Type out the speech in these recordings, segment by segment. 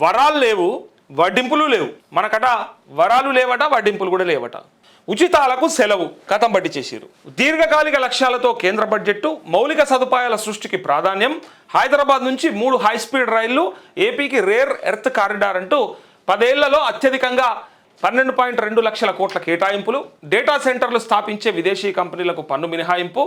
వరాలు లేవు వడ్డింపులు లేవు. మనకట వరాలు లేవట వడ్డింపులు కూడా లేవట. ఉచితాలకు సెలవు కథం బట్టి చేసిరు దీర్ఘకాలిక లక్ష్యాలతో కేంద్ర బడ్జెట్టు మౌలిక సదుపాయాల సృష్టికి ప్రాధాన్యం. హైదరాబాద్ నుంచి మూడు హై స్పీడ్ రైళ్ళు ఏపీకి రేర్ ఎర్త్ కారిడార్ అంటూ పదేళ్ళలో అత్యధికంగా పన్నెండు పాయింట్ రెండు లక్షల కోట్ల కేటాయింపులు. డేటా సెంటర్లు స్థాపించే విదేశీ కంపెనీలకు పన్ను మినహాయింపు.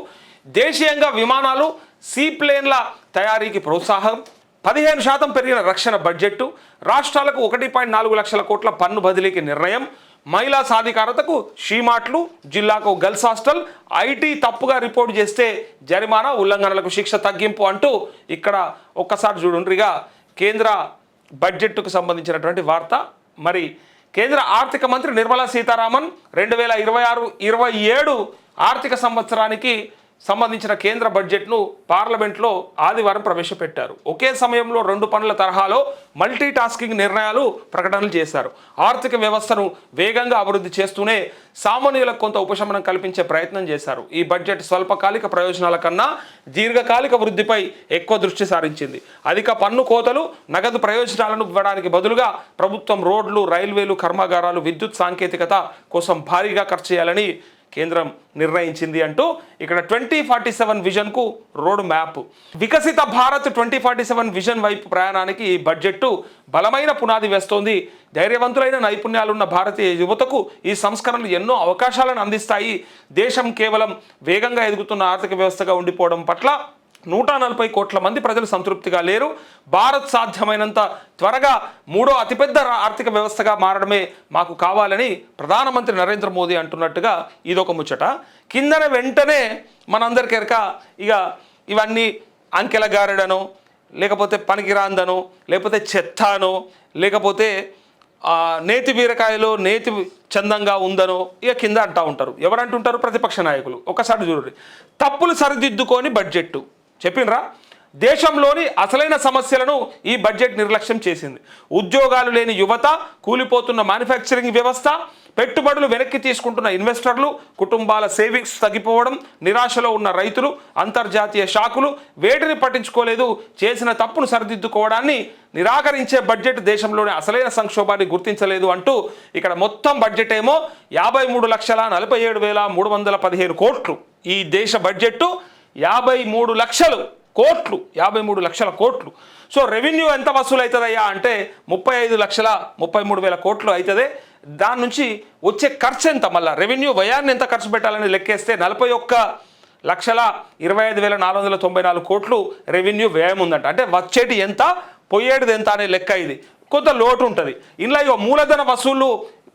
దేశీయంగా విమానాలు సీప్లేన్ల తయారీకి ప్రోత్సాహం. పదిహేను శాతం పెరిగిన రక్షణ బడ్జెట్ రాష్ట్రాలకు ఒకటి పాయింట్ నాలుగు లక్షల కోట్ల పన్ను బదిలీకి నిర్ణయం మహిళా సాధికారతకు షీమాట్లు జిల్లాకు గర్ల్స్ హాస్టల్ ఐటీ తప్పుగా రిపోర్ట్ చేస్తే జరిమానా ఉల్లంఘనలకు శిక్ష తగ్గింపు అంటూ ఇక్కడ ఒక్కసారి చూడుండ్రిగా కేంద్ర బడ్జెట్కు సంబంధించినటువంటి వార్త. మరి కేంద్ర ఆర్థిక మంత్రి నిర్మలా సీతారామన్ రెండు వేల ఇరవై ఆరు ఇరవై ఏడు ఆర్థిక సంవత్సరానికి సంబంధించిన కేంద్ర బడ్జెట్ను పార్లమెంట్లో ఆదివారం ప్రవేశపెట్టారు. ఒకే సమయంలో రెండు పనుల తరహాలో మల్టీ టాస్కింగ్ నిర్ణయాలు ప్రకటనలు చేశారు. ఆర్థిక వ్యవస్థను వేగంగా అభివృద్ధి చేస్తూనే సామాన్యులకు కొంత ఉపశమనం కల్పించే ప్రయత్నం చేశారు. ఈ బడ్జెట్ స్వల్పకాలిక ప్రయోజనాల కన్నా దీర్ఘకాలిక వృద్ధిపై ఎక్కువ దృష్టి సారించింది. అధిక పన్ను కోతలు నగదు ప్రయోజనాలను ఇవ్వడానికి బదులుగా ప్రభుత్వం రోడ్లు రైల్వేలు కర్మాగారాలు విద్యుత్ సాంకేతికత కోసం భారీగా ఖర్చు చేయాలని కేంద్రం నిర్ణయించింది అంటూ ఇక్కడ twenty forty seven విజన్కు road map. Viksit Bharat twenty forty seven vision వైపు ప్రయాణానికి ఈ బడ్జెట్ బలమైన పునాది వేస్తోంది. ధైర్యవంతులైన నైపుణ్యాలున్న భారతీయ యువతకు ఈ సంస్కరణలు ఎన్నో అవకాశాలను అందిస్తాయి. దేశం కేవలం వేగంగా ఎదుగుతున్న ఆర్థిక వ్యవస్థగా ఉండిపోవడం పట్ల నూట నలభై కోట్ల మంది ప్రజలు సంతృప్తిగా లేరు. భారత్ సాధ్యమైనంత త్వరగా మూడో అతిపెద్ద ఆర్థిక వ్యవస్థగా మారడమే మాకు కావాలని ప్రధానమంత్రి నరేంద్ర మోదీ అంటున్నట్టుగా ఇదొక ముచ్చట. కిందన వెంటనే మనందరికెరక ఇక ఇవన్నీ అంకెల గారెడనో లేకపోతే పనికిరాందనో లేకపోతే చెత్తానో లేకపోతే నేతి బీరకాయలో నేతి చందంగా ఉందనో ఇక కింద అంటూ ఉంటారు. ఎవరంటుంటారు? ప్రతిపక్ష నాయకులు. ఒకసారి చూడండి. తప్పులు సరిదిద్దుకొని బడ్జెట్టు. చెప్పినరా దేశంలోని అసలైన సమస్యలను ఈ బడ్జెట్ నిర్లక్ష్యం చేసింది. ఉద్యోగాలు లేని యువత కూలిపోతున్న మ్యానుఫ్యాక్చరింగ్ వ్యవస్థ పెట్టుబడులు వెనక్కి తీసుకుంటున్న ఇన్వెస్టర్లు కుటుంబాల సేవింగ్స్ తగ్గిపోవడం నిరాశలో ఉన్న రైతులు అంతర్జాతీయ షాకులు వేటిని పట్టించుకోలేదు చేసిన తప్పును సరిదిద్దుకోవడాన్ని నిరాకరించే బడ్జెట్ దేశంలోని అసలైన సంక్షోభాన్ని గుర్తించలేదు అంటూ ఇక్కడ మొత్తం బడ్జెట్ ఏమో యాభై మూడు లక్షల నలభై ఏడు వేల మూడు వందల పదిహేను కోట్లు ఈ దేశ బడ్జెట్ యాభై మూడు లక్షలు కోట్లు యాభై మూడు లక్షల కోట్లు. సో రెవెన్యూ ఎంత వసూలు అవుతుందయ్యా అంటే ముప్పై ఐదు లక్షల ముప్పై మూడు వేల కోట్లు అవుతుంది దాని నుంచి వచ్చే ఖర్చు ఎంత మళ్ళీ? రెవెన్యూ వ్యయాన్ని ఎంత ఖర్చు పెట్టాలని లెక్కేస్తే నలభై ఒక్క లక్షల ఇరవై ఐదు వేల నాలుగు వందల తొంభై నాలుగు కోట్లు రెవెన్యూ వ్యయం ఉందంట. అంటే వచ్చేటి ఎంత? పోయేటిది ఎంత అనే లెక్క ఇది. కొంత లోటు ఉంటుంది. ఇందులో ఇక మూలధన వసూళ్ళు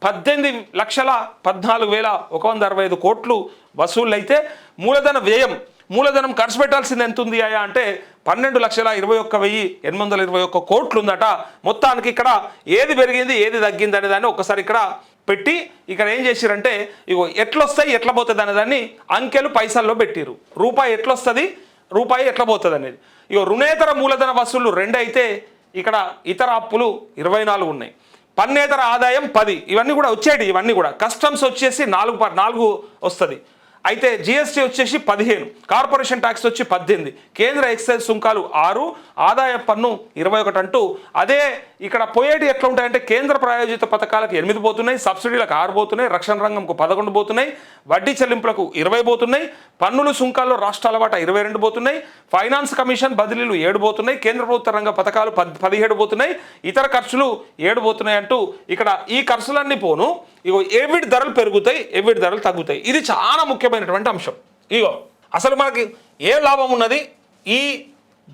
పద్దెనిమిది లక్షల పద్నాలుగు వేల ఒక వంద అరవై ఐదు కోట్లు వసూళ్ళు అయితే మూలధన వ్యయం మూలధనం ఖర్చు పెట్టాల్సింది ఎంత ఉంది అయ్యా అంటే పన్నెండు లక్షల ఇరవై ఒక్క వెయ్యి ఎనిమిది వందల ఇరవై ఒక్క కోట్లు ఉందట మొత్తానికి ఇక్కడ ఏది పెరిగింది ఏది తగ్గింది అనే దాన్ని ఒకసారి ఇక్కడ పెట్టి ఇక్కడ ఏం చేసిరంటే ఇగో ఎట్లొస్తాయి ఎట్లా పోతుంది అనే దాన్ని అంకెలు పైసల్లో పెట్టిరు రూపాయి ఎట్లొస్తుంది రూపాయి ఎట్లా పోతుంది అనేది. ఇగో రుణేతర మూలధన వసూళ్ళు రెండు అయితే ఇక్కడ ఇతర అప్పులు ఇరవై నాలుగు ఉన్నాయి. పన్నేతర ఆదాయం పది. ఇవన్నీ కూడా వచ్చేటి ఇవన్నీ కూడా. కస్టమ్స్ వచ్చేసి నాలుగు ప- నాలుగు వస్తుంది. అయితే జిఎస్టీ వచ్చేసి పదిహేను కార్పొరేషన్ ట్యాక్స్ వచ్చి పద్దెనిమిది కేంద్ర ఎక్సైజ్ సుంకాలు ఆరు ఆదాయ పన్ను ఇరవై ఒకటి అంటూ అదే ఇక్కడ పోయేటి ఎట్లా ఉంటాయంటే కేంద్ర ప్రాయోజిత పథకాలకు ఎనిమిది పోతున్నాయి సబ్సిడీలకు ఆరు పోతున్నాయి రక్షణ రంగంకు పదకొండు పోతున్నాయి వడ్డీ చెల్లింపులకు ఇరవై పోతున్నాయి పన్నులు సుంకాల్లో రాష్ట్రాల వాటా ఇరవై రెండు పోతున్నాయి ఫైనాన్స్ కమిషన్ బదిలీలు ఏడు పోతున్నాయి కేంద్ర ప్రభుత్వ రంగ పథకాలు పద్ పదిహేడు పోతున్నాయి ఇతర ఖర్చులు ఏడు పోతున్నాయి అంటూ ఇక్కడ ఈ ఖర్చులన్నీ పోను. ఇగో ఏవిడి ధరలు పెరుగుతాయి ఏవిడి ధరలు తగ్గుతాయి. ఇది చాలా ముఖ్యమైనటువంటి అంశం. ఇగో అసలు మనకి ఏం లాభం ఉన్నది? ఈ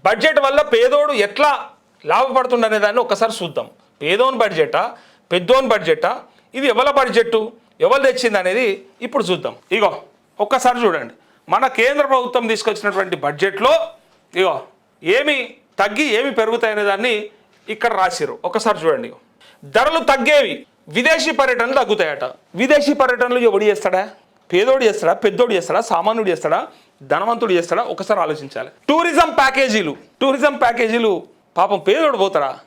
బడ్జెట్ వల్ల పేదోడు ఎట్లా లాభపడుతుండనే దాన్ని ఒకసారి చూద్దాం. పేదోని బడ్జెటా? పెద్దోని బడ్జెటా? ఇది ఎవల బడ్జెట్ ఎవరు తెచ్చింది అనేది ఇప్పుడు చూద్దాం. ఇగో ఒక్కసారి చూడండి. మన కేంద్ర ప్రభుత్వం తీసుకొచ్చినటువంటి బడ్జెట్లో ఇగో ఏమి తగ్గి ఏమి పెరుగుతాయనే దాన్ని ఇక్కడ రాసిరు ఒకసారి చూడండి. ధరలు తగ్గేవి. విదేశీ పర్యటనలు తగ్గుతాయట. విదేశీ పర్యటనలు ఎవడు చేస్తాడా? పేదోడు చేస్తాడా? పెద్దోడు చేస్తాడా? సామాన్యుడు చేస్తాడా? ధనవంతుడు చేస్తాడా? ఒకసారి ఆలోచించాలి. టూరిజం ప్యాకేజీలు. టూరిజం ప్యాకేజీలు. పాపం పేదోడు పోతాడా?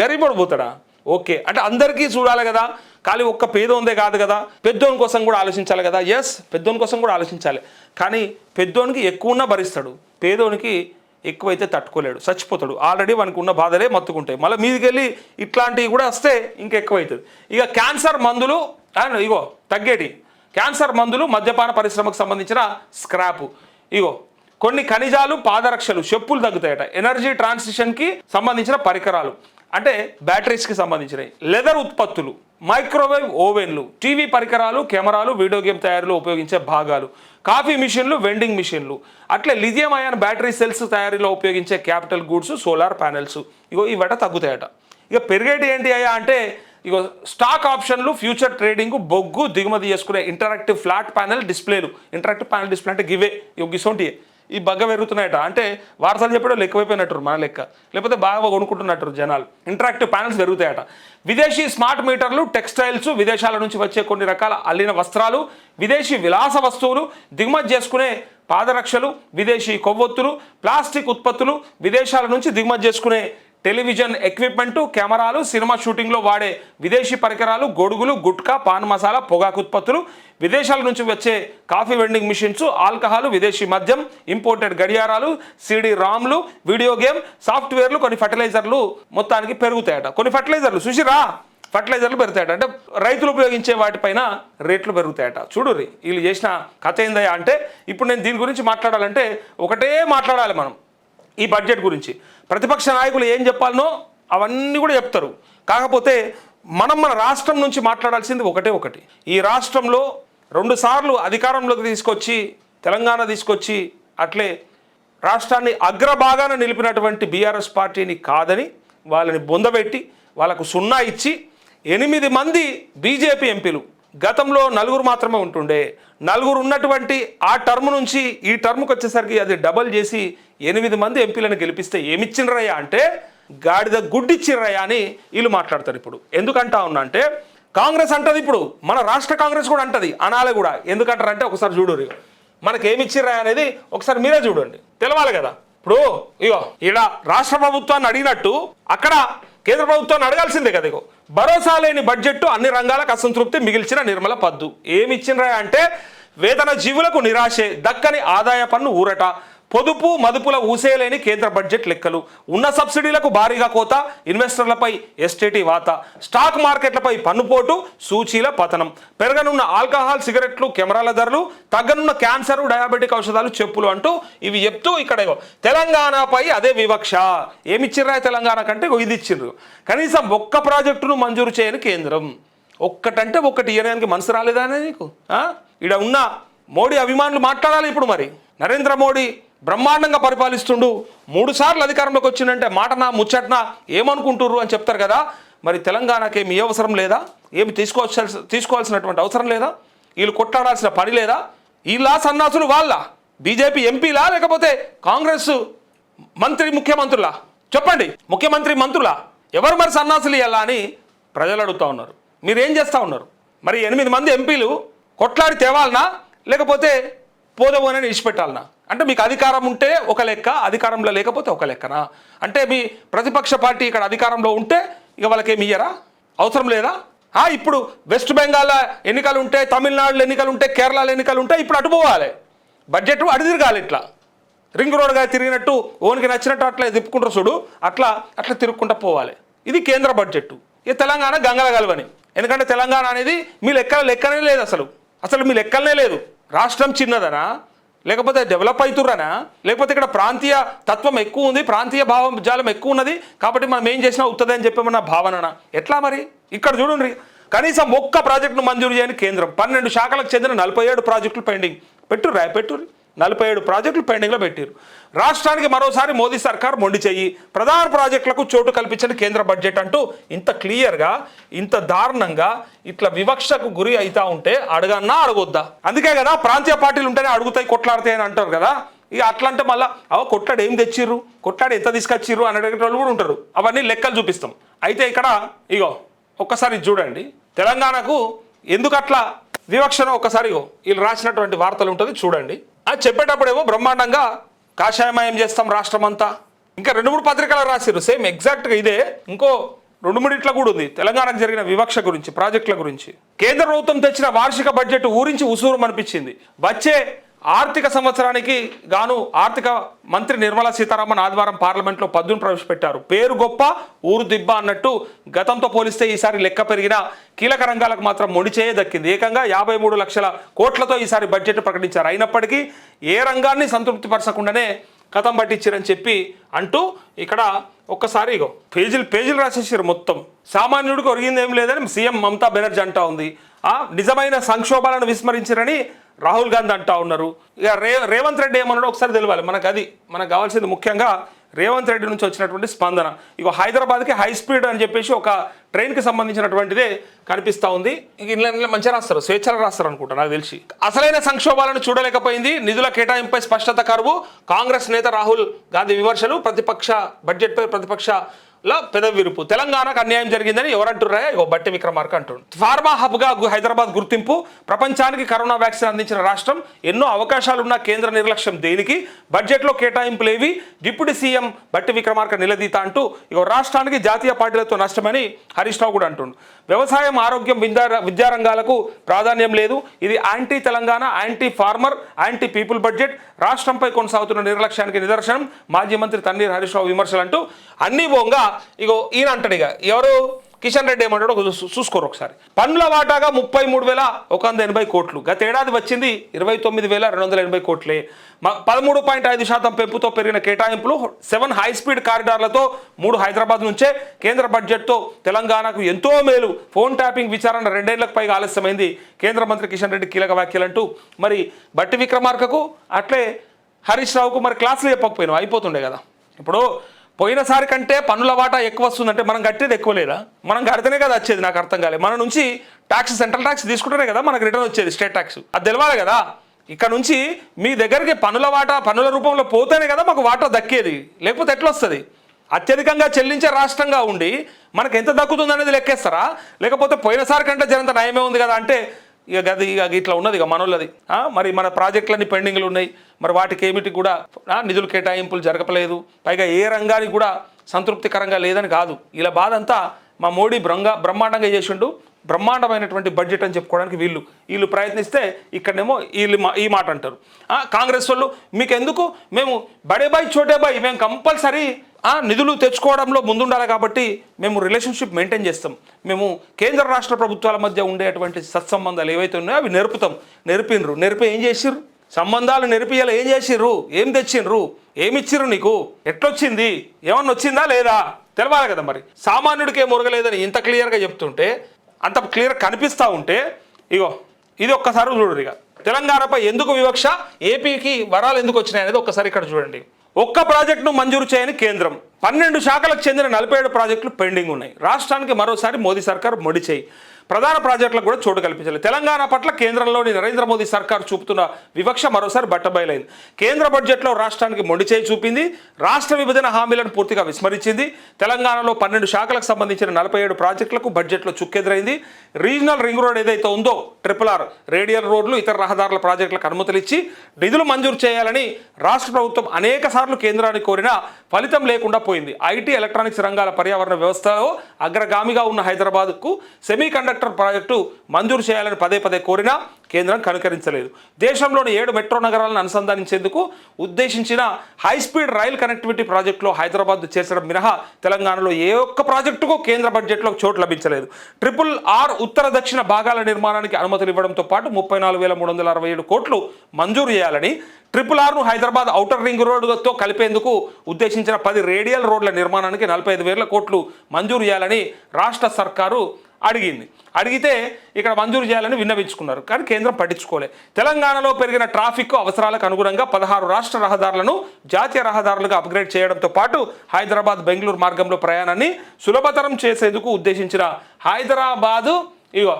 గరీబోడు పోతాడా? ఓకే. అంటే అందరికీ చూడాలి కదా. ఖాళీ ఒక్క పేదోందే కాదు కదా. పెద్దోని కోసం కూడా ఆలోచించాలి కదా. ఎస్ పెద్దోని కోసం కూడా ఆలోచించాలి. కానీ పెద్దోనికి ఎక్కువ ఉన్నా భరిస్తాడు. పేదోనికి ఎక్కువైతే తట్టుకోలేడు చచ్చిపోతాడు. ఆల్రెడీ మనకు ఉన్న బాధలే మత్తుకుంటాయి. మళ్ళీ మీదికి వెళ్ళి ఇట్లాంటివి కూడా వస్తే ఇంకెక్కువైతుంది. ఇక క్యాన్సర్ మందులు ఇగో తగ్గేటి. క్యాన్సర్ మందులు మద్యపాన పరిశ్రమకు సంబంధించిన స్క్రాప్. ఇగో కొన్ని ఖనిజాలు పాదరక్షలు చెప్పులు తగ్గుతాయట. ఎనర్జీ ట్రాన్సిషన్కి సంబంధించిన పరికరాలు. అంటే బ్యాటరీస్కి సంబంధించినవి. లెదర్ ఉత్పత్తులు మైక్రోవేవ్ ఓవెన్లు టీవీ పరికరాలు కెమెరాలు వీడియో గేమ్ తయారీలో ఉపయోగించే భాగాలు కాఫీ మిషన్లు వెండింగ్ మిషన్లు. అట్లే లిథియం అయాన్ బ్యాటరీ సెల్స్ తయారీలో ఉపయోగించే క్యాపిటల్ గూడ్స్ సోలార్ ప్యానెల్స్. ఇగో ఇవట తగ్గుతాయట. ఇక పెరిగేటి ఏంటి అయ్యా అంటే ఇగో స్టాక్ ఆప్షన్లు ఫ్యూచర్ ట్రేడింగ్ బొగ్గు దిగుమతి చేసుకునే ఇంటరాక్టివ్ ఫ్లాట్ ప్యానెల్ డిస్ప్లేలు. ఇంటరాక్టివ్ ప్యానెల్ డిస్ప్లే అంటే గివే ఇగో గిసోంటియే. ఈ బగ్గ పెరుగుతున్నాయట. అంటే వార్తలు చెప్పడం ఎక్కువైపోయినట్టు మన లెక్క. లేకపోతే బాగా కొనుక్కుంటున్నట్టు జనాలు. ఇంటరాక్టివ్ ప్యానల్స్ పెరుగుతాయట. విదేశీ స్మార్ట్ మీటర్లు టెక్స్టైల్స్ విదేశాల నుంచి వచ్చే కొన్ని రకాల అల్లిన వస్త్రాలు విదేశీ విలాస వస్తువులు దిగుమతి చేసుకునే పాదరక్షలు విదేశీ కొవ్వొత్తులు ప్లాస్టిక్ ఉత్పత్తులు విదేశాల నుంచి దిగుమతి చేసుకునే టెలివిజన్ ఎక్విప్మెంటు కెమెరాలు సినిమా షూటింగ్లో వాడే విదేశీ పరికరాలు గొడుగులు గుట్కా పాన్ మసాలా పొగాకు ఉత్పత్తులు. విదేశాల నుంచి వచ్చే కాఫీ వెండింగ్ మిషన్స్ ఆల్కహాల్ విదేశీ మద్యం ఇంపోర్టెడ్ గడియారాలు సిడి రామ్లు వీడియో గేమ్ సాఫ్ట్వేర్లు కొన్ని ఫర్టిలైజర్లు మొత్తానికి పెరుగుతాయట. కొన్ని ఫర్టిలైజర్లు చూసిరా ఫర్టిలైజర్లు పెరుగుతాయట. అంటే రైతులు ఉపయోగించే వాటిపైన రేట్లు పెరుగుతాయట. చూడు రీ వీళ్ళు చేసిన కథ ఏందయ్యా అంటే ఇప్పుడు నేను దీని గురించి మాట్లాడాలంటే ఒకటే మాట్లాడాలి మనం ఈ బడ్జెట్ గురించి. ప్రతిపక్ష నాయకులు ఏం చెప్పాలనో అవన్నీ కూడా చెప్తారు. కాకపోతే మనం మన రాష్ట్రం నుంచి మాట్లాడాల్సింది ఒకటే ఒకటి. ఈ రాష్ట్రంలో రెండుసార్లు అధికారంలోకి తీసుకొచ్చి తెలంగాణ తీసుకొచ్చి అట్లే రాష్ట్రాన్ని అగ్రభాగాన నిలిపినటువంటి బీఆర్ఎస్ పార్టీని కాదని వాళ్ళని బొందబెట్టి వాళ్ళకు సున్నా ఇచ్చి ఎనిమిది మంది బీజేపీ ఎంపీలు గతంలో నలుగురు మాత్రమే ఉంటుండే. నలుగురు ఉన్నటువంటి ఆ టర్మ్ నుంచి ఈ టర్మ్కి వచ్చేసరికి అది డబల్ చేసి ఎనిమిది మంది ఎంపీలను గెలిపిస్తే ఏమిచ్చిండ్రయ్యా అంటే గాడిద గుడ్డిచ్చిర్రయ్యా అని వీళ్ళు మాట్లాడతారు ఇప్పుడు. ఎందుకంటా ఉన్నా అంటే కాంగ్రెస్ అంటది ఇప్పుడు. మన రాష్ట్ర కాంగ్రెస్ కూడా అంటది. అనాలే కూడా. ఎందుకంటారంటే ఒకసారి చూడరు మనకి ఏమి అనేది ఒకసారి మీరే చూడండి. తెలవాలి కదా. ఇప్పుడు ఇగో ఈడ రాష్ట్ర ప్రభుత్వాన్ని అడిగినట్టు అక్కడ కేంద్ర ప్రభుత్వాన్ని అడగాల్సిందే కదా ఇగో. భరోసా లేని బడ్జెట్ అన్ని రంగాలకు అసంతృప్తి మిగిల్చిన నిర్మల పద్దు. ఏమి అంటే వేతన జీవులకు నిరాశే దక్కని ఆదాయ పన్ను ఊరట. పొదుపు మదుపుల ఊసేయలేని కేంద్ర బడ్జెట్ లెక్కలు. ఉన్న సబ్సిడీలకు భారీగా కోత ఇన్వెస్టర్లపై ఎస్టేటీ వాత స్టాక్ మార్కెట్లపై పన్నుపోటు సూచీల పతనం. పెరగనున్న ఆల్కహాల్ సిగరెట్లు కెమెరాల ధరలు తగ్గనున్న క్యాన్సర్ డయాబెటిక్ ఔషధాలు చెప్పులు అంటూ ఇవి చెప్తూ ఇక్కడ తెలంగాణపై అదే వివక్ష. ఏమిచ్చిర్రా తెలంగాణ కంటే ఇది ఇచ్చిర్రు. కనీసం ఒక్క ప్రాజెక్టును మంజూరు చేయని కేంద్రం. ఒక్కటంటే ఒక్కటి ఇవ్వడానికి మనసు రాలేదా అనేది నీకు ఇక్కడ ఉన్న మోడీ అభిమానులు మాట్లాడాలి ఇప్పుడు మరి. నరేంద్ర మోడీ బ్రహ్మాండంగా పరిపాలిస్తుండు. మూడుసార్లు అధికారంలోకి వచ్చిందంటే మాటనా ముచ్చటనా ఏమనుకుంటుర్రు అని చెప్తారు కదా. మరి తెలంగాణకి ఏమి ఏ అవసరం లేదా? ఏమి తీసుకోవాల్సిన తీసుకోవాల్సినటువంటి అవసరం లేదా? వీళ్ళు కొట్లాడాల్సిన పని లేదా? వీళ్ళ సన్నాసులు వాళ్ళ? బీజేపీ ఎంపీలా లేకపోతే కాంగ్రెస్ మంత్రి ముఖ్యమంత్రులా? చెప్పండి ముఖ్యమంత్రి మంత్రులా? ఎవరు మరి సన్నాసులు ఇవ్వాలా అని ప్రజలు అడుగుతా ఉన్నారు. మీరు ఏం చేస్తూ ఉన్నారు? మరి ఎనిమిది మంది ఎంపీలు కొట్లాడి తేవాలనా? లేకపోతే పోదవోనని విడిచిపెట్టాలనా అంటే మీకు అధికారం ఉంటే ఒక లెక్క అధికారంలో లేకపోతే ఒక లెక్కనా? అంటే మీ ప్రతిపక్ష పార్టీ ఇక్కడ అధికారంలో ఉంటే ఇక వాళ్ళకేమి ఇయ్యరా? అవసరం లేదా? ఇప్పుడు వెస్ట్ బెంగాల్ ఎన్నికలు ఉంటే తమిళనాడులో ఎన్నికలు ఉంటే కేరళలో ఎన్నికలు ఉంటే ఇప్పుడు అటు పోవాలి. బడ్జెట్ అడిదిరగాలి ఇట్లా. రింగ్ రోడ్గా తిరిగినట్టు ఓనికి నచ్చినట్టు అట్లా తిప్పుకుంటారు చూడు అట్లా అట్లా తిరుగుకుంటూ పోవాలి. ఇది కేంద్ర బడ్జెట్ ఇది తెలంగాణ గంగల గలవని. ఎందుకంటే తెలంగాణ అనేది మీ లెక్కల లెక్కనే లేదు అసలు. అసలు మీ లెక్కలనే లేదు. రాష్ట్రం చిన్నదనా? లేకపోతే డెవలప్ అవుతుర్రనా లేకపోతే ఇక్కడ ప్రాంతీయ తత్వం ఎక్కువ ఉంది ప్రాంతీయ భావం జాలం ఎక్కువ ఉన్నది కాబట్టి మనం ఏం చేసినా అవుతుంది అని చెప్పేమన్న భావననా? ఎట్లా మరి? ఇక్కడ చూడండి. కనీసం ఒక్క ప్రాజెక్టును మంజూరు చేయని కేంద్రం పన్నెండు శాఖలకు చెందిన నలభై ఏడు ప్రాజెక్టులు పెండింగ్. పెట్టుర్రా పెట్టుర్రి. నలభై ఏడు ప్రాజెక్టులు పెండింగ్లో పెట్టారు రాష్ట్రానికి మరోసారి మోదీ సర్కార్ మొండి చెయ్యి. ప్రధాన ప్రాజెక్టులకు చోటు కల్పించిన కేంద్ర బడ్జెట్ అంటూ ఇంత క్లియర్గా ఇంత దారుణంగా ఇట్లా వివక్షకు గురి అవుతా ఉంటే అడగన్నా అడగొద్దా? అందుకే కదా ప్రాంతీయ పార్టీలు ఉంటేనే అడుగుతాయి కొట్లాడతాయి అని అంటారు కదా. ఇక అట్లా అంటే మళ్ళీ అవ కొట్లాడు ఏం తెచ్చిర్రు? కొట్లాడు ఎంత తీసుకొచ్చిర్రు? అని అడిగే వాళ్ళు కూడా ఉంటారు. అవన్నీ లెక్కలు చూపిస్తాం. అయితే ఇక్కడ ఇగో ఒక్కసారి చూడండి. తెలంగాణకు ఎందుకు అట్లా వివక్షను ఒక్కసారి వీళ్ళు రాసినటువంటి వార్తలు ఉంటుంది చూడండి. అది చెప్పేటప్పుడేమో బ్రహ్మాండంగా కాషాయమయం చేస్తాం రాష్ట్రం అంతా ఇంకా రెండు మూడు పత్రికలు రాసిర్రు సేమ్ ఎగ్జాక్ట్గా ఇదే. ఇంకో రెండు మూడిట్ల కూడా ఉంది. తెలంగాణకు జరిగిన వివక్ష గురించి ప్రాజెక్టుల గురించి. కేంద్ర ప్రభుత్వం తెచ్చిన వార్షిక బడ్జెట్ ఊరించి ఉసూరు అనిపించింది వచ్చే ఆర్థిక సంవత్సరానికి గాను ఆర్థిక మంత్రి నిర్మలా సీతారామన్ ఆదివారం పార్లమెంట్లో పద్దును ప్రవేశపెట్టారు. పేరు గొప్ప ఊరు దిబ్బ అన్నట్టు గతంతో పోలిస్తే ఈసారి లెక్క పెరిగిన కీలక రంగాలకు మాత్రం ముడిచేయే దక్కింది. ఏకంగా యాభై మూడు లక్షల కోట్లతో ఈసారి బడ్జెట్ ప్రకటించారు. అయినప్పటికీ ఏ రంగాన్ని సంతృప్తిపరచకుండానే కథం పట్టించారని చెప్పి అంటూ ఇక్కడ ఒక్కసారి ఇగో పేజీలు పేజీలు రాసేసారు మొత్తం. సామాన్యుడికి ఒరిగింది ఏం లేదని సీఎం మమతా బెనర్జీ అంటా ఉంది. నిజమైన సంక్షోభాలను విస్మరించారని రాహుల్ గాంధీ అంటా ఉన్నారు. ఇక రే రేవంత్ రెడ్డి ఏమన్నాడో ఒకసారి తెలియాలి మనకు అది మనకు కావాల్సింది ముఖ్యంగా రేవంత్ రెడ్డి నుంచి వచ్చినటువంటి స్పందన. ఇక హైదరాబాద్కి హై స్పీడ్ అని చెప్పేసి ఒక ట్రైన్కి సంబంధించినటువంటిదే కనిపిస్తూ ఉంది. ఇక ఇంట్లో ఇంట్లో మంచిగా రాస్తారు స్వేచ్ఛలు రాస్తారు అనుకుంటా నాకు తెలిసి. అసలైన సంక్షోభాలను చూడలేకపోయింది. నిధుల కేటాయింపై స్పష్టత కరువు. కాంగ్రెస్ నేత రాహుల్ గాంధీ విమర్శలు ప్రతిపక్ష బడ్జెట్పై ప్రతిపక్ష లో పెదవిరుపు తెలంగాణకు అన్యాయం జరిగిందని ఎవరంటున్నారా ఇగో బట్టి విక్రమార్క అంటుండు. ఫార్మా హబ్గా హైదరాబాద్ గుర్తింపు ప్రపంచానికి కరోనా వ్యాక్సిన్ అందించిన రాష్ట్రం ఎన్నో అవకాశాలున్న కేంద్ర నిర్లక్ష్యం దేనికి? బడ్జెట్లో కేటాయింపులేవి? డిప్యూటీ సీఎం బట్టి విక్రమార్క నిలదీత అంటూ ఇగో రాష్ట్రానికి జాతీయ పార్టీలతో నష్టమని హరీష్ రావు కూడా అంటుండు. వ్యవసాయం ఆరోగ్యం విద్యా విద్యారంగాలకు ప్రాధాన్యం లేదు. ఇది anti Telangana anti farmer anti people budget. రాష్ట్రంపై కొనసాగుతున్న నిర్లక్ష్యానికి నిదర్శనం మాజీ మంత్రి తన్నీర్ హరీష్ రావు విమర్శలు అంటూ అన్ని బోంగా ఇగో ఈయన అంటాడు ఇక ఎవరు? కిషన్ రెడ్డి ఏమంటాడో చూసుకోరు ఒకసారి. పన్నుల వాటాగా ముప్పై మూడు వేల ఒక వంద ఎనభై కోట్లు. గత ఏడాది వచ్చింది ఇరవై తొమ్మిది వేల రెండు వందల ఎనభై కోట్లే. పదమూడు పాయింట్ ఐదు శాతం పెంపుతో పెరిగిన కేటాయింపులు సెవెన్ హై స్పీడ్ కారిడార్లతో మూడు హైదరాబాద్ నుంచే కేంద్ర బడ్జెట్తో తెలంగాణకు ఎంతో మేలు. ఫోన్ ట్యాపింగ్ విచారణ రెండేళ్ళకు పైగా ఆలస్యమైంది. కేంద్ర మంత్రి కిషన్ రెడ్డి కీలక వ్యాఖ్యలంటూ మరి బట్టి విక్రమార్కకు అట్లే హరీష్ రావుకు మరి క్లాసులు చెప్పకపోయినావు? అయిపోతుండే కదా. ఇప్పుడు పోయినసారి కంటే పన్నుల వాటా ఎక్కువ వస్తుందంటే మనం కట్టేది ఎక్కువ లేదా? మనం కడితేనే కదా వచ్చేది నాకు అర్థం కాలేదు మన నుంచి ట్యాక్స్ సెంట్రల్ ట్యాక్స్ తీసుకుంటేనే కదా మనకు రిటర్న్ వచ్చేది స్టేట్ ట్యాక్స్ అది తెలవాలి కదా? ఇక్కడ నుంచి మీ దగ్గరికి పన్నుల వాటా పన్నుల రూపంలో పోతేనే కదా మాకు వాటా దక్కేది. లేకపోతే ఎట్లా వస్తుంది? అత్యధికంగా చెల్లించే రాష్ట్రంగా ఉండి మనకు ఎంత దక్కుతుంది అనేది లెక్కేస్తారా? లేకపోతే పోయినసారి కంటే జనంత నయమే ఉంది కదా అంటే ఇక గది ఇక ఇట్లా ఉన్నది ఇక మనోళ్ళది. మరి మన ప్రాజెక్టులన్నీ పెండింగ్లు ఉన్నాయి. మరి వాటికి ఏమిటి కూడా నిధులు కేటాయింపులు జరగలేదు. పైగా ఏ రంగానికి కూడా సంతృప్తికరంగా లేదని కాదు. ఇలా బాధ అంతా మా మోడీ బ్రంగా బ్రహ్మాండంగా చేసిండు. బ్రహ్మాండమైనటువంటి బడ్జెట్ అని చెప్పుకోవడానికి వీళ్ళు వీళ్ళు ప్రయత్నిస్తే ఇక్కడనేమో వీళ్ళు మా- ఈ మాట అంటారు. కాంగ్రెస్ వాళ్ళు మీకు ఎందుకు మేము బడే బాయ్ చోటే బాయ్ మేము కంపల్సరీ నిధులు తెచ్చుకోవడంలో ముందుండాలి కాబట్టి మేము రిలేషన్షిప్ మెయింటైన్ చేస్తాం. మేము కేంద్ర రాష్ట్ర ప్రభుత్వాల మధ్య ఉండేటువంటి సత్సంబంధాలు ఏవైతే ఉన్నాయో అవి నేర్పుతాం. నేర్పినరు. నేర్పి ఏం చేసిర్రు? సంబంధాలు నేర్పియాలి ఏం చేసిర్రు? ఏం తెచ్చిండ్రు? ఏమిచ్చిర్రు నీకు? ఎట్లొచ్చింది? ఏమన్నా వచ్చిందా లేదా? తెలవాలి కదా మరి. సామాన్యుడికి ఏం మురగలేదని ఇంత క్లియర్గా చెప్తుంటే అంత క్లియర్ కనిపిస్తూ ఉంటే ఇగో ఇది ఒక్కసారి చూడండి ఇక. తెలంగాణపై ఎందుకు వివక్ష? ఏపీకి వరాలు ఎందుకు వచ్చినాయి అనేది ఒక్కసారి ఇక్కడ చూడండి. ఒక్క ప్రాజెక్టును మంజూరు చేయని కేంద్రం. పన్నెండు శాఖలకు చెందిన నలభై ఏడు ప్రాజెక్టులు పెండింగ్ ఉన్నాయి. రాష్ట్రానికి మరోసారి మోదీ సర్కార్ మొడిచేయి ప్రధాన ప్రాజెక్టులకు కూడా చోటు కల్పించాలి తెలంగాణ పట్ల కేంద్రంలోని నరేంద్ర మోదీ సర్కార్ చూపుతున్న వివక్ష మరోసారి బట్టబయలైంది. కేంద్ర బడ్జెట్లో రాష్ట్రానికి మొండిచేయి చూపింది. రాష్ట్ర విభజన హామీలను పూర్తిగా విస్మరించింది. తెలంగాణలో పన్నెండు శాఖలకు సంబంధించిన నలభై ఏడు ప్రాజెక్టులకు బడ్జెట్లో చుక్కెదురైంది. రీజనల్ రింగ్ రోడ్ ఏదైతే ఉందో ట్రిపుల్ ఆర్ రేడియల్ రోడ్లు ఇతర రహదారుల ప్రాజెక్టులకు అనుమతులు ఇచ్చి నిధులు మంజూరు చేయాలని రాష్ట్ర ప్రభుత్వం అనేక సార్లు కేంద్రానికి కోరినా ఫలితం లేకుండా పోయింది. ఐటీ ఎలక్ట్రానిక్స్ రంగాల పర్యావరణ వ్యవస్థలో అగ్రగామిగా ఉన్న హైదరాబాద్కు సెమీ కండక్టర్ ప్రాజెక్టు మంజూరు చేయాలని పదే పదే కోరినా కేంద్రం కనుకరించలేదు. దేశంలోని ఏడు మెట్రో నగరాలను అనుసంధానించేందుకు ఉద్దేశించిన హై స్పీడ్ రైల్ కనెక్టివిటీ ప్రాజెక్టులో హైదరాబాద్ చేర్చడం మినహా తెలంగాణలో ఏ ఒక్క ప్రాజెక్టుకు కేంద్ర బడ్జెట్లో చోటు లభించలేదు. ట్రిపుల్ ఆర్ ఉత్తర దక్షిణ భాగాల నిర్మాణానికి అనుమతులు ఇవ్వడంతో పాటు ముప్పై నాలుగు వేల మూడు వందల అరవై ఏడు కోట్లు మంజూరు చేయాలని ట్రిపుల్ ఆర్ను హైదరాబాద్ ఔటర్ రింగ్ రోడ్డుతో కలిపేందుకు ఉద్దేశించిన పది రేడియల్ రోడ్ల నిర్మాణానికి నలభై ఐదు వేల కోట్లు మంజూరు చేయాలని రాష్ట్ర సర్కారు అడిగింది. అడిగితే ఇక్కడ మంజూరు చేయాలని విన్నవించుకున్నారు. కానీ కేంద్రం పట్టించుకోలే. తెలంగాణలో పెరిగిన ట్రాఫిక్ అవసరాలకు అనుగుణంగా పదహారు రాష్ట్ర రహదారులను జాతీయ రహదారులుగా అప్గ్రేడ్ చేయడంతో పాటు హైదరాబాద్ బెంగళూరు మార్గంలో ప్రయాణాన్ని సులభతరం చేసేందుకు ఉద్దేశించిన హైదరాబాదు ఇగో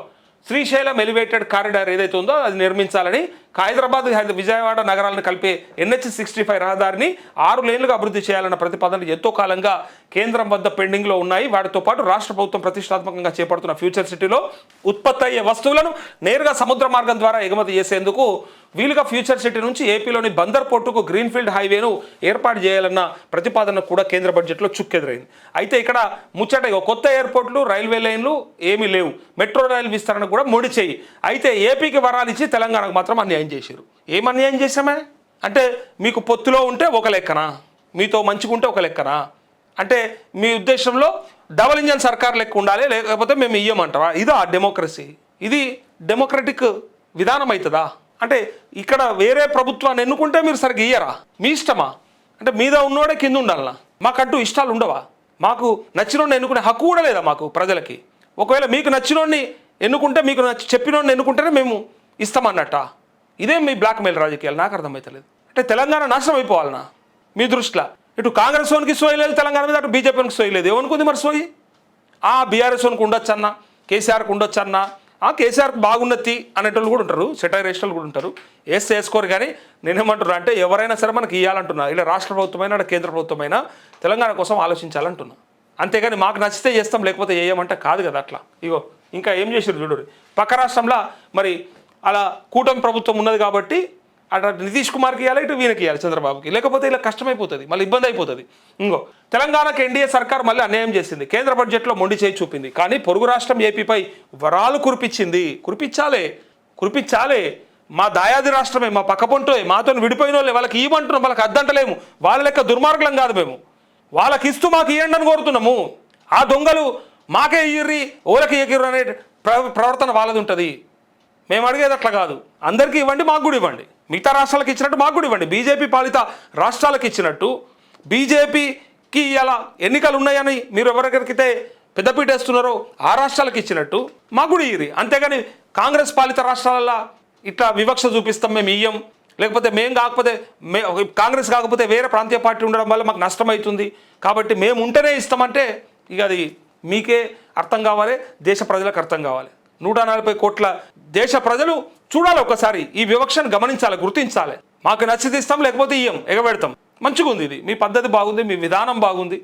శ్రీశైలం ఎలివేటెడ్ కారిడార్ ఏదైతే ఉందో అది నిర్మించాలని హైదరాబాద్ విజయవాడ నగరాలను కలిపే ఎన్హెచ్ సిక్స్టీ ఫైవ్ రహదారిని ఆరు లేన్లుగా అభివృద్ధి చేయాలన్న ప్రతిపాదనలు ఎంతో కాలంగా కేంద్రం వద్ద పెండింగ్లో ఉన్నాయి. వాటితో పాటు రాష్ట్ర ప్రభుత్వం ప్రతిష్టాత్మకంగా చేపడుతున్న ఫ్యూచర్ సిటీలో ఉత్పత్తి అయ్యే వస్తువులను నేరుగా సముద్ర మార్గం ద్వారా ఎగుమతి చేసేందుకు వీలుగా ఫ్యూచర్ సిటీ నుంచి ఏపీలోని బందర్ పోర్టుకు గ్రీన్ఫీల్డ్ హైవేను ఏర్పాటు చేయాలన్న ప్రతిపాదన కూడా కేంద్ర బడ్జెట్లో చుక్కెదురైంది. అయితే ఇక్కడ ముచ్చట కొత్త ఎయిర్పోర్ట్లు రైల్వే లైన్లు ఏమీ లేవు. మెట్రో రైల్ విస్తరణ కూడా ముడిచేయి. అయితే ఏపీకి వరాలిచ్చి తెలంగాణకు మాత్రం అన్యాయం అన్యాయం చేశారు. ఏం అన్యాయం చేశామే? అంటే మీకు పొత్తులో ఉంటే ఒక లెక్కనా? మీతో మంచిగా ఉంటే ఒక లెక్కనా? అంటే మీ ఉద్దేశంలో డబల్ ఇంజన్ సర్కార్ లెక్క ఉండాలి లేకపోతే మేము ఇయ్యమంటారా ఇదా డెమోక్రసీ? ఇది డెమోక్రటిక్ విధానం అవుతుందా? అంటే ఇక్కడ వేరే ప్రభుత్వాన్ని ఎన్నుకుంటే మీరు సరిగ్గా ఇయ్యరా? మీ ఇష్టమా? అంటే మీద ఉన్నోడే కింద ఉండాలనా? మాకంటూ ఇష్టాలు ఉండవా? మాకు నచ్చినోడిని ఎన్నుకునే హక్కు కూడా లేదా మాకు ప్రజలకి? ఒకవేళ మీకు నచ్చినోడిని ఎన్నుకుంటే మీకు నచ్చి చెప్పినోడిని ఎన్నుకుంటేనే మేము ఇస్తామన్నట్ట? ఇదేం మీ బ్లాక్మెయిల్ రాజకీయాలు. నాకు అర్థమవుతలేదు అంటే తెలంగాణ నాశనం అయిపోవాలనా? మీ దృష్టిలో ఇటు కాంగ్రెస్ వానికి సోయి లేదు తెలంగాణ మీద అటు బీజేపీకి సోయి లేదు. ఏమనుకుంది మరి సోయి? ఆ బీఆర్ఎస్ వానికి ఉండొచ్చు అన్న కేసీఆర్కి ఉండొచ్చు అన్న ఆ కేసీఆర్ బాగున్నది అనేటోళ్ళు కూడా ఉంటారు. సెటైరేషన్లు కూడా ఉంటారు. వేస్తే వేసుకోరు కానీ నేనేమంటున్నా అంటే ఎవరైనా సరే మనకి ఇవ్వాలంటున్నా ఇలా రాష్ట్ర ప్రభుత్వమైనా లేదా కేంద్ర ప్రభుత్వమైనా తెలంగాణ కోసం ఆలోచించాలంటున్నా. అంతేగాని మాకు నచ్చితే చేస్తాం లేకపోతే చేయమంటే కాదు కదా అట్లా. ఇగో ఇంకా ఏం చేసారు చూడరు పక్క రాష్ట్రంలో మరి అలా కూటమి ప్రభుత్వం ఉన్నది కాబట్టి అటు నితీష్ కుమార్కి ఇవ్వాలి ఇటు వీనికి ఇవ్వాలి చంద్రబాబుకి. లేకపోతే ఇలా కష్టమైపోతుంది మళ్ళీ ఇబ్బంది అయిపోతుంది. ఇంకో తెలంగాణకు ఎన్డీఏ సర్కార్ మళ్ళీ అన్యాయం చేసింది. కేంద్ర బడ్జెట్లో మొండి చేయి చూపింది. కానీ పొరుగు రాష్ట్రం ఏపీపై వరాలు కురిపించింది. కురిపించాలే కురిపించాలే. మా దాయాది రాష్ట్రమే మా పక్కపొంటే మాతో విడిపోయిన వాళ్ళే వాళ్ళకి ఇవ్వమంటున్నాం వాళ్ళకి అద్దంటలేము. వాళ్ళ లెక్క దుర్మార్గులం కాదు మేము. వాళ్ళకి ఇస్తూ మాకు ఇవ్వండి అని కోరుతున్నాము. ఆ దొంగలు మాకే ఇయ్యర్రి ఓలకి ఎగిర్రు అనే ప్ర- ప్రవర్తన వాళ్ళది ఉంటుంది. మేము అడిగేది అట్లా కాదు. అందరికీ ఇవ్వండి మాకు కూడా ఇవ్వండి. మిగతా రాష్ట్రాలకు ఇచ్చినట్టు మాకు కూడా ఇవ్వండి. బీజేపీ పాలిత రాష్ట్రాలకు ఇచ్చినట్టు బీజేపీకి ఇలా ఎన్నికలు ఉన్నాయని మీరు ఎవరికైతే పెద్దపీట వేస్తున్నారో ఆ రాష్ట్రాలకు ఇచ్చినట్టు మాకు కూడా ఇయ్యి అంతేగాని కాంగ్రెస్ పాలిత రాష్ట్రాలలో ఇట్లా వివక్ష చూపిస్తాం మేము ఇయ్యం. లేకపోతే మేము కాకపోతే మే కాంగ్రెస్ కాకపోతే వేరే ప్రాంతీయ పార్టీ ఉండడం వల్ల మాకు నష్టం అవుతుంది కాబట్టి మేము ఉంటేనే ఇస్తామంటే ఇక అది మీకే అర్థం కావాలి దేశ ప్రజలకు అర్థం కావాలి. నూట నలభై కోట్ల దేశ ప్రజలు చూడాలి ఒకసారి. ఈ వివక్షను గమనించాలి గుర్తించాలి. మాకు నచ్చితే ఇస్తాం లేకపోతే ఇయ్యం ఎగబెడతాం. మంచిగా ఉంది ఇది. మీ పద్ధతి బాగుంది మీ విధానం బాగుంది.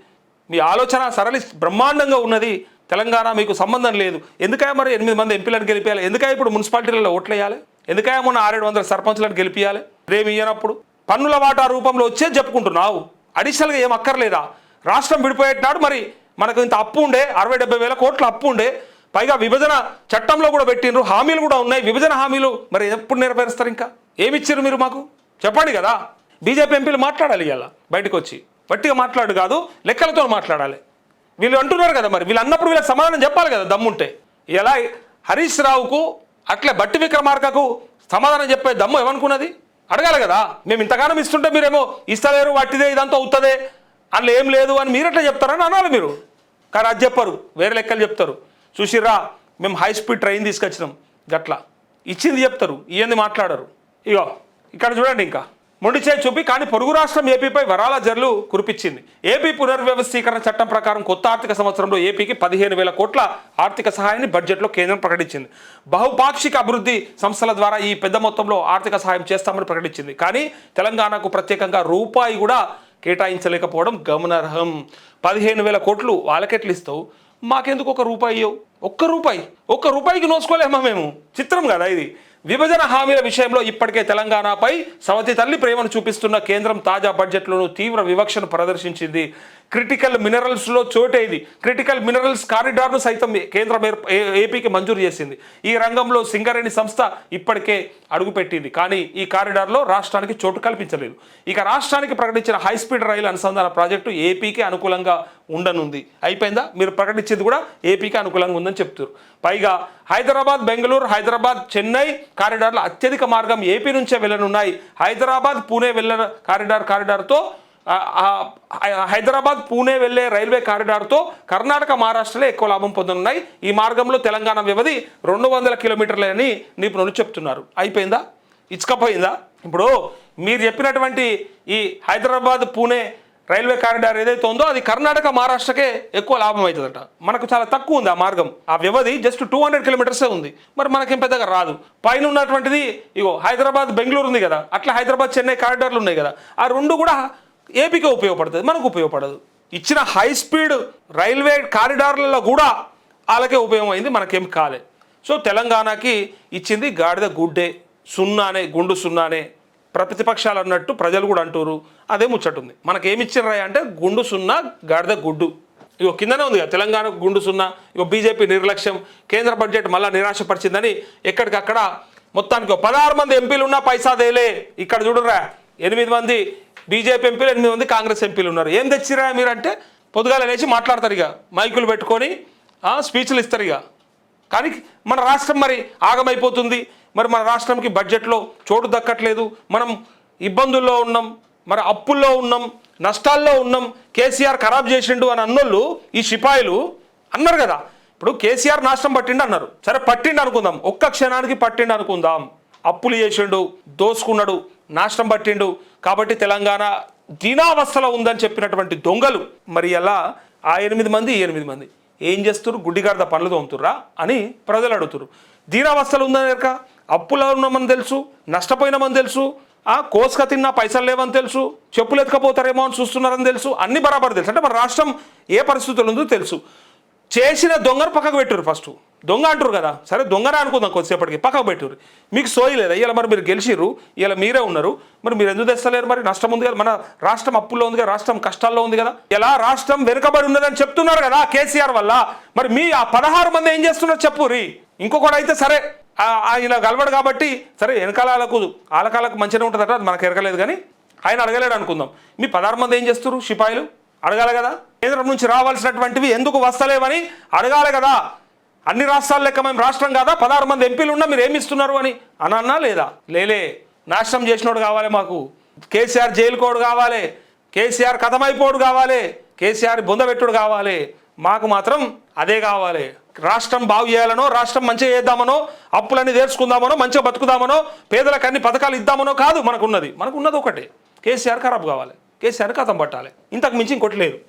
మీ ఆలోచన సరళి బ్రహ్మాండంగా ఉన్నది. తెలంగాణ మీకు సంబంధం లేదు. ఎందుకయ్యా మరి ఎనిమిది మంది ఎంపీలను గెలిపించాలి ఎందుకయ్యా ఇప్పుడు మున్సిపాలిటీలలో ఓట్లేయాలి? వేయాలి మొన్న ఆరేడు వందల సర్పంచులను గెలిపించాలి రేమి ఇయ్యనప్పుడు? పన్నుల వాటా రూపంలో వచ్చే చెప్పుకుంటున్నావు. అడిషనల్గా ఏం అక్కర్లేదా? రాష్ట్రం విడిపోయేటనాడు మరి. మనకు ఇంత అప్పు ఉండే అరవై డెబ్బై వేల కోట్ల అప్పు ఉండే. పైగా విభజన చట్టంలో కూడా పెట్టిండ్రు హామీలు కూడా ఉన్నాయి. విభజన హామీలు మరి ఎప్పుడు నెరవేరుస్తారు ఇంకా? ఏమిచ్చారు మీరు మాకు? చెప్పండి కదా. బీజేపీ ఎంపీలు మాట్లాడాలి ఇలా బయటకు వచ్చి వట్టిగా మాట్లాడు కాదు లెక్కలతో మాట్లాడాలి. వీళ్ళు అంటున్నారు కదా మరి వీళ్ళు అన్నప్పుడు వీళ్ళకి సమాధానం చెప్పాలి కదా దమ్ముంటే. ఇలా హరీష్ రావుకు అట్లే బట్టి విక్రమార్కకు సమాధానం చెప్పే దమ్ము ఏమనుకున్నది అడగాలి కదా. మేము ఇంతగానం ఇస్తుంటే మీరేమో ఇస్తలేరు వట్టిదే ఇదంతా అవుతుందే అందులో ఏం లేదు అని మీరు ఎట్లా చెప్తారని అనాలి మీరు. కానీ అది చెప్పరు వేరే లెక్కలు చెప్తారు. చూసిర్రా మేము హై స్పీడ్ ట్రైన్ తీసుకొచ్చినాం. గట్లా. ఇచ్చింది చెప్తారు ఇవన్నీ మాట్లాడరు. ఇగో ఇక్కడ చూడండి ఇంకా. మొండి చేయి చూపి కానీ పొరుగు రాష్ట్రం ఏపీపై వరాల జర్లు కురిపించింది. ఏపీ పునర్వ్యవస్థీకరణ చట్టం ప్రకారం కొత్త ఆర్థిక సంవత్సరంలో ఏపీకి పదిహేను వేల కోట్ల ఆర్థిక సహాయాన్ని బడ్జెట్లో కేంద్రం ప్రకటించింది. బహుపాక్షిక అభివృద్ధి సంస్థల ద్వారా ఈ పెద్ద మొత్తంలో ఆర్థిక సహాయం చేస్తామని ప్రకటించింది. కానీ తెలంగాణకు ప్రత్యేకంగా రూపాయి కూడా కేటాయించలేకపోవడం గమనార్హం. పదిహేను వేల కోట్లు వాళ్ళకెట్లు ఇస్తావు మాకెందుకు ఒక రూపాయి ఇవ్వవు ఒక్క రూపాయి. ఒక్క రూపాయికి నోసుకోలేమా మేము? చిత్రం కదా ఇది. విభజన హామీల విషయంలో ఇప్పటికే తెలంగాణపై సవతి తల్లి ప్రేమను చూపిస్తున్న కేంద్రం తాజా బడ్జెట్లోనూ తీవ్ర వివక్షను ప్రదర్శించింది క్రిటికల్ మినరల్స్లో చోటేది క్రిటికల్ మినరల్స్ కారిడార్ను సైతం కేంద్రం ఏ- ఏపీకి మంజూరు చేసింది. ఈ రంగంలో సింగరేణి సంస్థ ఇప్పటికే అడుగుపెట్టింది. కానీ ఈ కారిడార్లో రాష్ట్రానికి చోటు కల్పించలేదు. ఇక రాష్ట్రానికి ప్రకటించిన హై స్పీడ్ రైలు అనుసంధాన ప్రాజెక్టు ఏపీకి అనుకూలంగా ఉండనుంది. అయిపోయిందా? మీరు ప్రకటించింది కూడా ఏపీకి అనుకూలంగా ఉందని చెప్తారు పైగా హైదరాబాద్ బెంగళూరు హైదరాబాద్ చెన్నై కారిడార్లో అత్యధిక మార్గం ఏపీ నుంచే వెళ్ళనున్నాయి. హైదరాబాద్ పూణే వెళ్ళ కారిడార్ కారిడార్తో హైదరాబాద్ పూణే వెళ్ళే రైల్వే కారిడార్తో కర్ణాటక మహారాష్ట్రలో ఎక్కువ లాభం పొందనున్నాయి. ఈ మార్గంలో తెలంగాణ వ్యవధి రెండు వందల కిలోమీటర్లని నిపుణులు చెప్తున్నారు. అయిపోయిందా? ఇచ్చకపోయిందా ఇప్పుడు మీరు చెప్పినటువంటి ఈ హైదరాబాద్ పూణే రైల్వే కారిడార్ ఏదైతే ఉందో అది కర్ణాటక మహారాష్ట్రకే ఎక్కువ లాభం అవుతుందట. మనకు చాలా తక్కువ ఉంది ఆ మార్గం. ఆ వ్యవధి జస్ట్ టూ హండ్రెడ్ కిలోమీటర్సే ఉంది. మరి మనకేం పెద్దగా రాదు. పైన ఉన్నటువంటిది ఇగో హైదరాబాద్ బెంగళూరు ఉంది కదా. అట్లా హైదరాబాద్ చెన్నై కారిడార్లు ఉన్నాయి కదా. ఆ రెండు కూడా ఏపీకే ఉపయోగపడుతుంది మనకు ఉపయోగపడదు. ఇచ్చిన హై స్పీడ్ రైల్వే కారిడార్లలో కూడా వాళ్ళకే ఉపయోగం అయింది మనకేం కాలే. సో తెలంగాణకి ఇచ్చింది గాడిద గుడ్డే సున్నానే గుండు సున్నానే. ప్రతిపక్షాలు అన్నట్టు ప్రజలు కూడా అంటారు అదే ముచ్చటుంది. మనకేమిచ్చినరా అంటే గుండు సున్నా గాడిద గుడ్డు. ఇగో కిందనే ఉంది కదా తెలంగాణ గుండు సున్నా ఇగో బీజేపీ నిర్లక్ష్యం కేంద్ర బడ్జెట్ మళ్ళీ నిరాశపరిచిందని ఎక్కడికక్కడ మొత్తానికి పదహారు మంది ఎంపీలు ఉన్నా పైసా దేలే ఇక్కడ చూడరా ఎనిమిది మంది బీజేపీ ఎంపీలు ఎనిమిది మంది కాంగ్రెస్ ఎంపీలు ఉన్నారు. ఏం తెచ్చిరా మీరు అంటే పొద్దుగాల లేచి మాట్లాడతారు ఇక. మైకులు పెట్టుకొని స్పీచ్లు ఇస్తారు ఇక. కానీ మన రాష్ట్రం మరి ఆగమైపోతుంది. మరి మన రాష్ట్రంకి బడ్జెట్లో చోటు దక్కట్లేదు. మనం ఇబ్బందుల్లో ఉన్నాం. మరి అప్పుల్లో ఉన్నాం. నష్టాల్లో ఉన్నాం. కేసీఆర్ ఖరాబ్ చేసిండు అని అన్నోళ్ళు ఈ సిపాయిలు అన్నారు కదా. ఇప్పుడు కేసీఆర్ నాశనం పట్టిండు అన్నారు. సరే పట్టిండు అనుకుందాం. ఒక్క క్షణానికి పట్టిండు అనుకుందాం. అప్పులు చేసిండు దోసుకున్నాడు నాశనం పట్టిండు. కాబట్టి తెలంగాణ దీనావస్థలో ఉందని చెప్పినటువంటి దొంగలు మరి ఎలా? ఆ ఎనిమిది మంది ఎనిమిది మంది. ఏం చేస్తున్నారు గుడ్డిగారిద పనులు తోముతుర్రా? అని ప్రజలు అడుగుతారు దీనావస్థలు ఉందని ఎరక? అప్పులో ఉన్నామని తెలుసు నష్టపోయినామని తెలుసు ఆ కోసుక తిన్నా పైసలు లేవని తెలుసు చెప్పులు ఎత్తుకపోతారేమో అని చూస్తున్నారని తెలుసు అన్ని బరాబర్ తెలుసు. అంటే మన రాష్ట్రం ఏ పరిస్థితులు ఉందో తెలుసు. చేసిన దొంగను పక్కకు పెట్టురు ఫస్ట్ దొంగ అంటారు కదా. సరే దొంగరా అనుకుందాం కొద్దిసేపటికి. పక్కకు పెట్టురు మీకు సోయి లేదా? ఇలా మరి మీరు గెలిచిర్రు. ఇలా మీరే ఉన్నారు. మరి మీరు ఎందుకు తెస్తలేరు మరి? నష్టం ఉంది కదా. మన రాష్ట్రం అప్పుల్లో ఉంది కదా. రాష్ట్రం కష్టాల్లో ఉంది కదా. ఎలా రాష్ట్రం వెనుకబడి ఉన్నదని చెప్తున్నారు కదా కేసీఆర్ వల్ల. మరి మీ ఆ పదహారు మంది ఏం చేస్తున్నారు చెప్పురి ఇంకొకటి అయితే సరే ఆయన గలవడు కాబట్టి సరే వెనకాలకు ఆలకాలకు మంచిగా ఉంటుందట. అది మనకు ఎరకలేదు కానీ ఆయన అడగలేడు అనుకుందాం. మీ పదహారు మంది ఏం చేస్తారు సిపాయిలు? అడగాలి కదా? కేంద్రం నుంచి రావాల్సినటువంటివి ఎందుకు వస్తలేవని అడగాలి కదా? అన్ని రాష్ట్రాల లెక్క మేము రాష్ట్రం కాదా? పదహారు మంది ఎంపీలు ఉన్నా మీరు ఏమి ఇస్తున్నారు అని అని అన్నా లేదా? లేలే నాశనం చేసినోడు కావాలి మాకు. కేసీఆర్ జైలుకోడు కావాలి. కేసీఆర్ కథమైపోడు కావాలి. కేసీఆర్ బొందబెట్టుడు కావాలి. మాకు మాత్రం అదే కావాలి. రాష్ట్రం బాగు చేయాలనో రాష్ట్రం మంచిగా చేద్దామనో అప్పులన్నీ తీర్చుకుందామనో మంచిగా బతుకుదామనో పేదలకు అన్ని పథకాలు ఇద్దామనో కాదు మనకున్నది. మనకున్నది ఒకటే. కేసీఆర్ ఖరాబ్ కావాలి. కేసీఆర్ కథం పట్టాలి. ఇంతకు మించి ఇంకోటి లేదు.